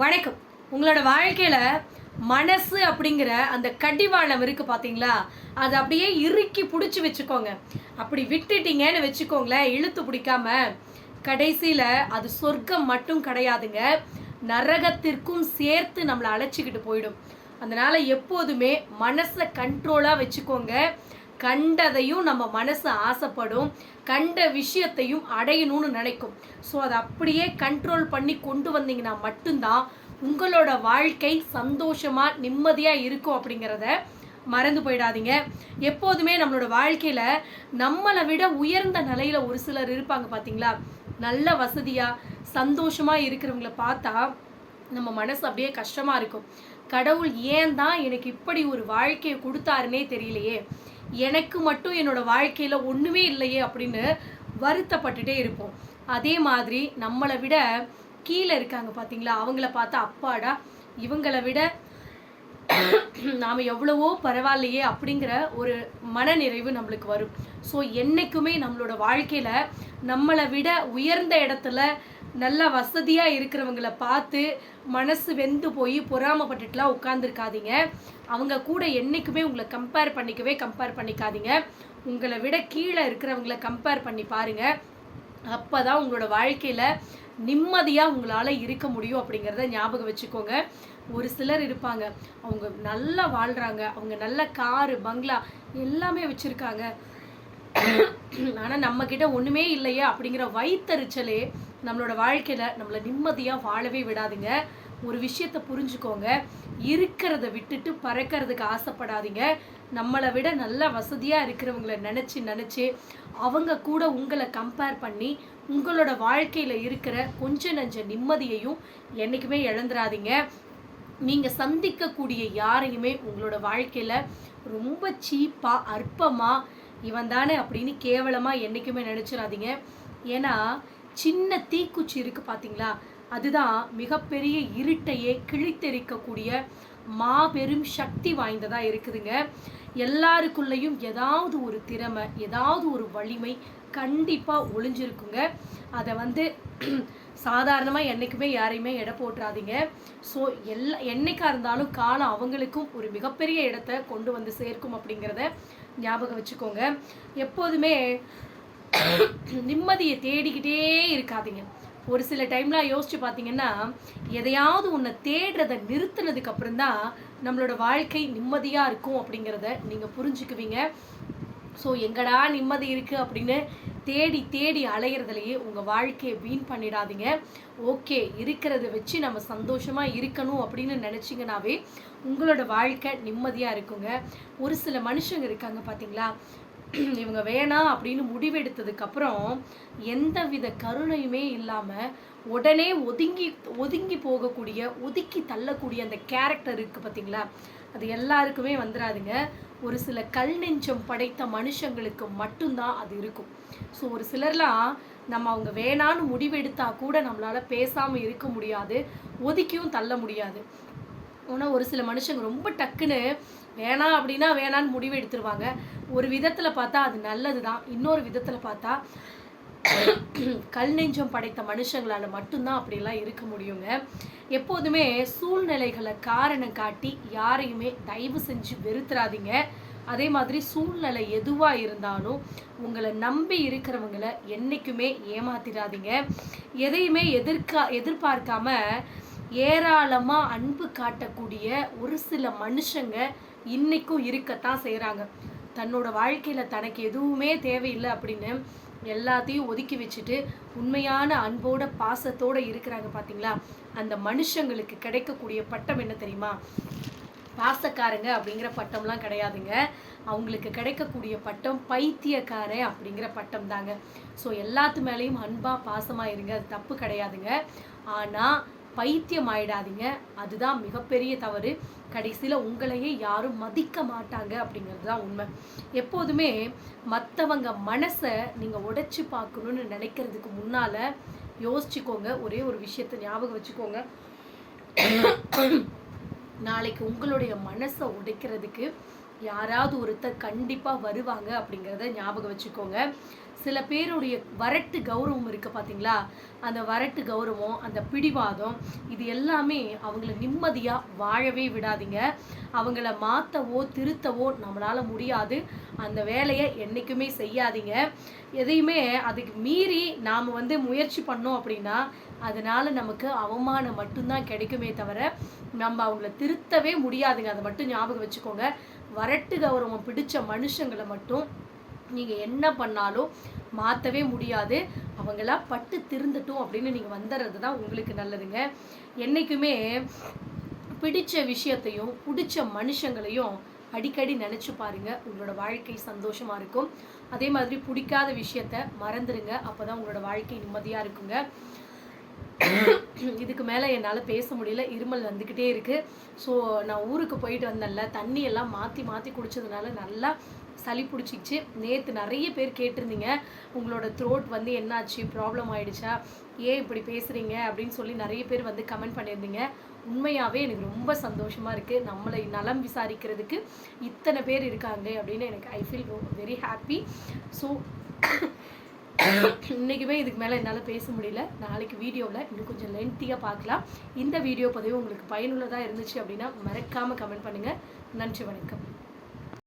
வணக்கம். உங்களோட வாழ்க்கையில் மனசு அப்படிங்கிற அந்த கடிவாளம் இருக்குது பார்த்தீங்களா அதை அப்படியே இறுக்கி பிடிச்சி வச்சுக்கோங்க. அப்படி விட்டுட்டீங்கன்னு வச்சுக்கோங்களேன் இழுத்து பிடிக்காம கடைசியில் அது சொர்க்கம் மட்டும் கிடையாதுங்க. நரகத்திற்கும் சேர்த்து நம்மளை அழைச்சிக்கிட்டு போயிடும். அதனால் எப்போதுமே மனசை கண்ட்ரோலாக வச்சுக்கோங்க. கண்டதையும் நம்ம மனசு ஆசைப்படும் கண்ட விஷயத்தையும் அடையணும்னு நினைக்கும். ஸோ அதை அப்படியே கண்ட்ரோல் பண்ணி கொண்டு வந்தீங்கன்னா மட்டும்தான் உங்களோட வாழ்க்கை சந்தோஷமாக நிம்மதியாக இருக்கும் அப்படிங்கிறத மறந்து போயிடாதீங்க. எப்போதுமே நம்மளோட வாழ்க்கையில் நம்மளை விட உயர்ந்த நிலையில் ஒரு சிலர் இருப்பாங்க பார்த்தீங்களா நல்ல வசதியாக சந்தோஷமாக இருக்கிறவங்கள பார்த்தா நம்ம மனசு அப்படியே கஷ்டமாக இருக்கும். கடவுள் ஏன் தான் எனக்கு இப்படி ஒரு வாழ்க்கையை கொடுத்தாருன்னே தெரியலையே. எனக்கு மட்டும் என்னோட வாழ்க்கையில் ஒன்றுமே இல்லையே அப்படின்னு வருத்தப்பட்டுட்டே இருப்போம். அதே மாதிரி நம்மளை விட கீழே இருக்காங்க பார்த்தீங்களா அவங்கள பார்த்தா அப்பாடா இவங்கள விட நாம் எவ்வளவோ பரவாயில்லையே அப்படிங்கிற ஒரு மனநிறைவு நம்மளுக்கு வரும். ஸோ என்னைக்குமே நம்மளோட வாழ்க்கையில் நம்மளை விட உயர்ந்த இடத்துல நல்லா வசதியாக இருக்கிறவங்கள பார்த்து மனசு வெந்து போய் பொறாமப்பட்டுட்டுலாம் உட்காந்துருக்காதீங்க அவங்க கூட என்றைக்குமே உங்களை கம்பேர் பண்ணிக்கவே கம்பேர் பண்ணிக்காதீங்க. உங்களை விட கீழே இருக்கிறவங்கள கம்பேர் பண்ணி பாருங்கள் அப்போ தான் உங்களோட வாழ்க்கையில் நிம்மதியாக உங்களால் இருக்க முடியும் அப்படிங்கிறத ஞாபகம் வச்சுக்கோங்க. ஒரு சிலர் இருப்பாங்க அவங்க நல்லா வாழ்கிறாங்க அவங்க நல்ல காரு பங்களா எல்லாமே வச்சுருக்காங்க. ஆனால் நம்மக்கிட்ட ஒன்றுமே இல்லையே அப்படிங்கிற வயித்தறிச்சலே நம்மளோட வாழ்க்கையில் நம்மளை நிம்மதியாக வாழவே விடாதுங்க. ஒரு விஷயத்தை புரிஞ்சுக்கோங்க. இருக்கிறத விட்டுட்டு பறக்கிறதுக்கு ஆசைப்படாதீங்க. நம்மளை விட நல்லா வசதியாக இருக்கிறவங்கள நினச்சி நினச்சி அவங்க கூட உங்களை கம்பேர் பண்ணி உங்களோட வாழ்க்கையில் இருக்கிற கொஞ்ச நஞ்ச நிம்மதியையும் என்னைக்குமே இழந்துடாதீங்க நீங்கள் சந்திக்கக்கூடிய யாரையுமே உங்களோட வாழ்க்கையில் ரொம்ப சீப்பாக அற்பமாக இவன் தானே அப்படின்னு கேவலமாக என்னைக்குமே நினச்சிடாதீங்க. ஏன்னா சின்ன தீக்குச்சி இருக்கு பார்த்தீங்களா அதுதான் மிகப்பெரிய இருட்டையே கிழித்தெரிக்கக்கூடிய மாபெரும் சக்தி வாய்ந்ததா இருக்குதுங்க. எல்லாருக்குள்ளேயும் ஏதாவது ஒரு திறமை ஏதாவது ஒரு வலிமை கண்டிப்பாக ஒளிஞ்சிருக்குங்க. அதை வந்து சாதாரணமாக என்றைக்குமே யாரையுமே எடை போட்டுறாதீங்க. ஸோ எல்லா என்றைக்காக இருந்தாலும் காலம் அவங்களுக்கும் ஒரு மிகப்பெரிய இடத்த கொண்டு வந்து சேர்க்கும் அப்படிங்கிறத ஞாபகம் வச்சுக்கோங்க. எப்போதுமே நிம்மதியை தேடிக்கிட்டே இருக்காதீங்க. ஒரு சில டைம்லாம் யோசிச்சு பார்த்தீங்கன்னா எதையாவது உன்னை தேடுறதை நிறுத்தினதுக்கு அப்புறம் தான் நம்மளோட வாழ்க்கை நிம்மதியாக இருக்கும் அப்படிங்கிறத நீங்கள் புரிஞ்சுக்குவீங்க. ஸோ எங்கடா நிம்மதி இருக்குது அப்படின்னு தேடி தேடி அலையிறதுலையே உங்கள் வாழ்க்கையை வீண் பண்ணிடாதீங்க. ஓகே இருக்கிறத வச்சு நம்ம சந்தோஷமாக இருக்கணும் அப்படின்னு நினச்சிங்கனாவே உங்களோட வாழ்க்கை நிம்மதியாக இருக்குங்க. ஒரு சில மனுஷங்க இருக்காங்க பார்த்தீங்களா இவங்க வேணாம் அப்படின்னு முடிவெடுத்ததுக்கு அப்புறம் எந்தவித கருணையுமே இல்லாமல் உடனே ஒதுங்கி ஒதுங்கி போகக்கூடிய ஒதுக்கி தள்ளக்கூடிய அந்த கேரக்டர் இருக்கு பார்த்தீங்களா அது எல்லாருக்குமே வந்துடாதுங்க ஒரு சில கல் நெஞ்சம் படைத்த மனுஷங்களுக்கு மட்டும்தான் அது இருக்கும். ஸோ ஒரு சிலர்லாம் நம்ம அவங்க வேணான்னு முடிவெடுத்தா கூட நம்மளால பேசாம இருக்க முடியாது ஒதுக்கியும் தள்ள முடியாது. ஆனால் ஒரு சில மனுஷங்க ரொம்ப டக்குன்னு வேணாம் அப்படின்னா வேணான்னு முடிவு எடுத்துருவாங்க. ஒரு விதத்தில் பார்த்தா அது நல்லது தான் இன்னொரு விதத்தில் பார்த்தா கல் நெஞ்சம் படைத்த மனுஷங்களால் மட்டும்தான் அப்படிலாம் இருக்க முடியுங்க. எப்போதுமே சூழ்நிலைகளை காரணம் காட்டி யாரையுமே தயவு செஞ்சு வெறுத்துறாதீங்க. அதே மாதிரி சூழ்நிலை எதுவாக இருந்தாலும் உங்களை நம்பி இருக்கிறவங்கள என்றைக்குமே ஏமாத்திடாதீங்க எதையுமே எதிர்க்கா எதிர்பார்க்காம ஏராளமாக அன்பு காட்டக்கூடிய ஒரு சில மனுஷங்க இன்னைக்கும் இருக்கத்தான் செய்கிறாங்க தன்னோட வாழ்க்கையில தனக்கு எதுவுமே தேவையில்லை அப்படின்னு எல்லாத்தையும் ஒதுக்கி வச்சுட்டு உண்மையான அன்போட பாசத்தோட இருக்கிறாங்க பார்த்தீங்களா அந்த மனுஷங்களுக்கு கிடைக்கக்கூடிய பட்டம் என்ன தெரியுமா? பாசக்காரங்க அப்படிங்கிற பட்டம்லாம் கிடையாதுங்க. அவங்களுக்கு கிடைக்கக்கூடிய பட்டம் பைத்தியக்காரன் அப்படிங்கிற பட்டம் தாங்க. ஸோ எல்லாத்து மேலேயும் அன்பா பாசமா இருங்க. அது தப்பு கிடையாதுங்க. ஆனா பைத்தியம் ஆயிடாதீங்க அதுதான் மிகப்பெரிய தவறு. கடைசியில உங்களையே யாரும் மதிக்க மாட்டாங்க அப்படிங்கிறது தான் உண்மை. எப்போதுமே மற்றவங்க மனசை நீங்கள் உடைச்சி பார்க்கணும்னு நினைக்கிறதுக்கு முன்னால யோசிச்சுக்கோங்க. ஒரே ஒரு விஷயத்தை ஞாபகம் வச்சுக்கோங்க. நாளைக்கு உங்களுடைய மனசை உடைக்கிறதுக்கு யாராவது ஒருத்தர் கண்டிப்பாக வருவாங்க அப்படிங்கிறத ஞாபகம் வச்சுக்கோங்க. சில பேருடைய வரட்டு கௌரவம் இருக்குது பார்த்தீங்களா அந்த வரட்டு கௌரவம் அந்த பிடிவாதம் இது எல்லாமே அவங்கள நிம்மதியாக வாழவே விடாதீங்க. அவங்கள மாற்றவோ திருத்தவோ நம்மளால் முடியாது. அந்த வேலையை என்றைக்குமே செய்யாதீங்க. எதையுமே அதுக்கு மீறி நாம் வந்து முயற்சி பண்ணோம் அப்படின்னா அதனால் நமக்கு அவமானம் மட்டும்தான் கிடைக்குமே தவிர நம்ம அவங்கள திருத்தவே முடியாதுங்க. அதை மட்டும் ஞாபகம் வச்சுக்கோங்க. வரட்டு கௌரவம் பிடிச்ச மனுஷங்களை மட்டும் நீங்கள் என்ன பண்ணாலும் மாற்றவே முடியாது. அவங்களா பட்டு திருந்தட்டும் அப்படின்னு நீங்கள் வந்துடுறது தான் உங்களுக்கு நல்லதுங்க. என்றைக்குமே பிடிச்ச விஷயத்தையும் பிடிச்ச மனுஷங்களையும் அடிக்கடி நினச்சி பாருங்கள் உங்களோட வாழ்க்கை சந்தோஷமாக இருக்கும். அதே மாதிரி பிடிக்காத விஷயத்த மறந்துடுங்க அப்போ தான் உங்களோட வாழ்க்கை நிம்மதியாக இருக்குங்க. இதுக்கு மேலே என்னால் பேச முடியல. இருமல் வந்துக்கிட்டே இருக்குது ஸோ நான் ஊருக்கு போயிட்டு வந்தேன்ல. தண்ணி எல்லாம் மாற்றி மாற்றி குடிச்சதுனால நல்லா சளி பிடிச்சிக்கிச்சு நேற்று நிறைய பேர் கேட்டிருந்தீங்க உங்களோட த்ரோட் வந்து என்னாச்சு? ப்ராப்ளம் ஆயிடுச்சா? ஏன் இப்படி பேசுகிறீங்க அப்படின்னு சொல்லி நிறைய பேர் வந்து கமெண்ட் பண்ணியிருந்தீங்க. உண்மையாகவே எனக்கு ரொம்ப சந்தோஷமாக இருக்குது நம்மளை நலம் விசாரிக்கிறதுக்கு இத்தனை பேர் இருக்காங்க அப்படின்னு எனக்கு I feel very happy so இன்றைக்குமே இதுக்கு மேலே என்னால் பேச முடியல. நாளைக்கு வீடியோவில் இன்னும் கொஞ்சம் லென்த்தியாக பார்க்கலாம். இந்த வீடியோ பதிவு உங்களுக்கு பயனுள்ளதாக இருந்துச்சு அப்படின்னா மறக்காமல் கமெண்ட் பண்ணுங்கள் நன்றி வணக்கம்.